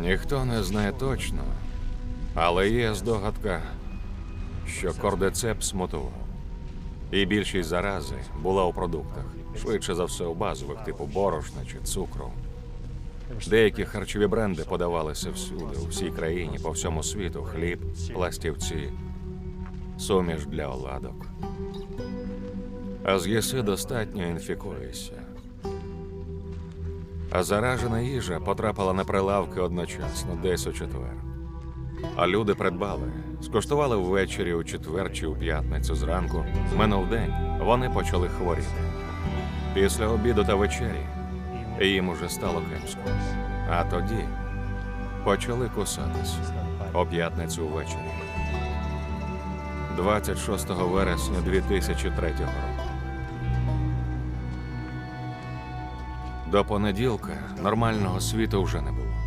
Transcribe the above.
Ніхто не знає точно, але є здогадка, що кордицепс мутував. І більшість зарази була у продуктах, швидше за все у базових, типу борошна чи цукру. Деякі харчові бренди подавалися всюди, у всій країні, по всьому світу: хліб, пластівці, суміш для оладок. А з'їси достатньо інфікуєшся. А заражена їжа потрапила на прилавки одночасно, десь у четвер. А люди придбали, скуштували ввечері у четвер чи у п'ятницю зранку. Минув день, вони почали хворіти. Після обіду та вечері їм уже стало кепсько. А тоді почали кусатись о п'ятницю ввечері. 26 вересня 2003 року. До понеділка нормального світу вже не було.